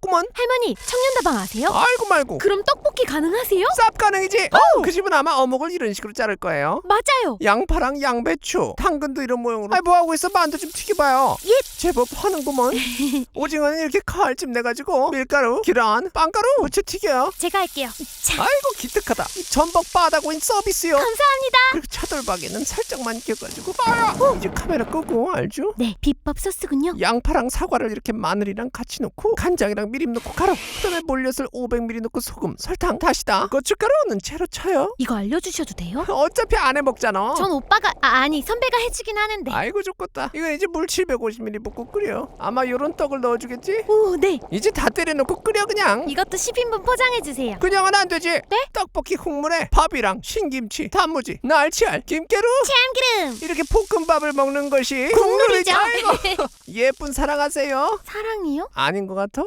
같구먼. 할머니 청년다방 아세요? 아이고 말고. 그럼 떡볶이 가능하세요? 쌉 가능이지. 그 집은 아마 어묵을 이런 식으로 자를 거예요. 맞아요. 양파랑 양배추, 당근도 이런 모양으로. 아이 뭐 하고 있어? 만두 좀 튀겨봐요. 예. 제법 하는구먼. 오징어는 이렇게 칼집 내가지고 밀가루, 계란, 빵가루 무쳐 튀겨요. 제가 할게요. 자, 아이고 기특하다. 이 전복 바다고인 서비스요. 감사합니다. 그리고 차돌박이는 살짝만 익혀가지고 아! 이제 카메라 끄고 알죠? 네, 비법 소스군요. 양파랑 사과를 이렇게 마늘이랑 같이 넣고 간장이랑 미림 넣고 가루 그다음에 몰엿을 500ml 넣고 소금 설탕 다시다 고춧가루는 채로 쳐요 이거 알려주셔도 돼요? 어차피 안 해먹잖아 전 오빠가 아, 아니 선배가 해주긴 하는데. 아이고 좋겠다 이거 이제 물 750ml 붓고 끓여 아마 요런 떡을 넣어주겠지? 오, 네. 이제 다 때려놓고 끓여 그냥 이것도 10인분 포장해 주세요. 그냥은 안 되지 네? 떡볶이 국물에 밥이랑 신김치 단무지 날치알 김깨루 참기름. 이렇게 볶음밥을 먹는 것이 국룰이죠. 아이고 예쁜 사랑하세요 사랑이요? 아닌 것 같아?